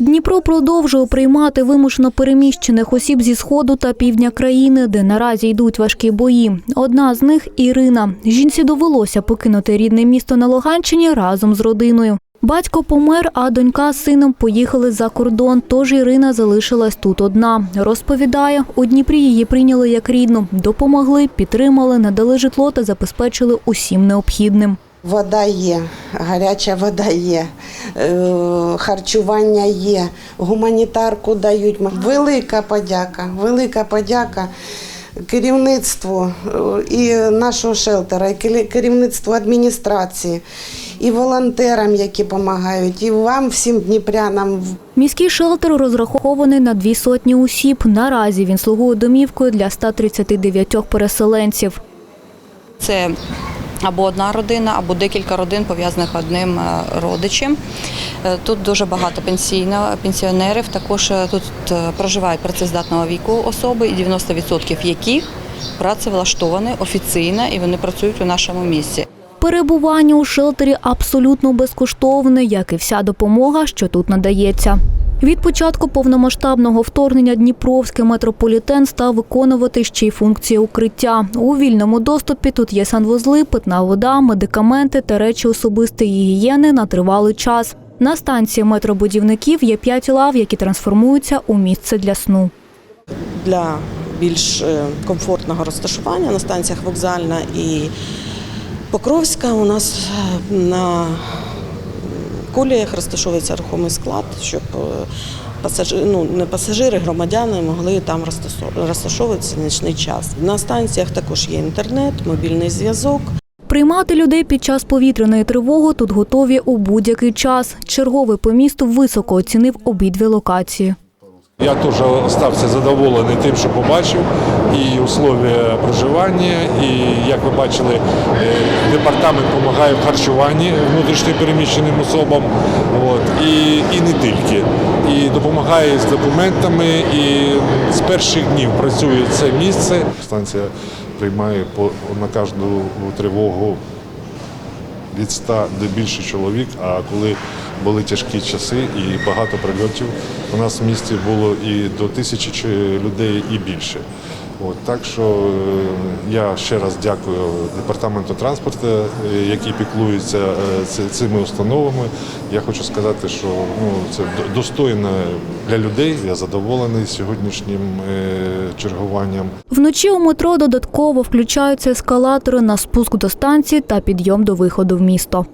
Дніпро продовжує приймати вимушено переміщених осіб зі сходу та півдня країни, де наразі йдуть важкі бої. Одна з них Ірина. Жінці довелося покинути рідне місто на Луганщині разом з родиною. Батько помер, а донька з сином поїхали за кордон. Тож Ірина залишилась тут одна. Розповідає, у Дніпрі її прийняли як рідну, допомогли, підтримали, надали житло та забезпечили усім необхідним. Вода є, гаряча вода є, е, харчування є, гуманітарку дають. Велика подяка, велика подяка керівництву е, і нашого шелтера, і керівництву адміністрації, і волонтерам, які допомагають, і вам, всім дніпрянам. Міський шелтер розрахований на дві сотні осіб. Наразі він слугує домівкою для 139 переселенців. Це або одна родина, або декілька родин пов'язаних одним е, родичем. Е, Тут дуже багато пенсійно, пенсіонерів. Також е, тут проживають працездатного віку особи, і 90% яких працевлаштовані офіційно і вони працюють у нашому місті. Перебування у шелтері абсолютно безкоштовне, як і вся допомога, що тут надається. Від початку повномасштабного вторгнення Дніпровський метрополітен став виконувати ще й функції укриття. У вільному доступі тут є санвузли, питна вода, медикаменти та речі особистої гігієни на тривалий час. На станції метробудівників є п'ять лав, які трансформуються у місце для сну. для більш е, комфортного розташування на станціях вокзальна і Покровська у нас е, на коліях розташовується рухомий склад, щоб е, пасажири, ну, не пасажири, громадяни могли там розташовуватися нічний час. На станціях також є інтернет, мобільний зв'язок. Приймати людей під час повітряної тривоги тут готові у будь-який час. Черговий по місту високо оцінив обидві локації. Я теж стався задоволений тим, що побачив, і условия проживання, і як ви бачили, е, департамент допомагає в харчуванні внутрішньо переміщеним особам, от, і, і не тільки. І допомагає з документами, і з перших днів працює це місце. Станція приймає на кожну тривогу від 100 до більше чоловік. А коли були тяжкі часи і багато прильотів, у нас в місті було і до тисячі людей, і більше. От, так що е, я ще раз дякую департаменту транспорту, е, який піклується е, цими установами. Я хочу сказати, що ну, це до- достойно для людей. Я задоволений сьогоднішнім чергуванням. Вночі у метро додатково включаються ескалатори на спуск до станції та підйом до виходу в місто.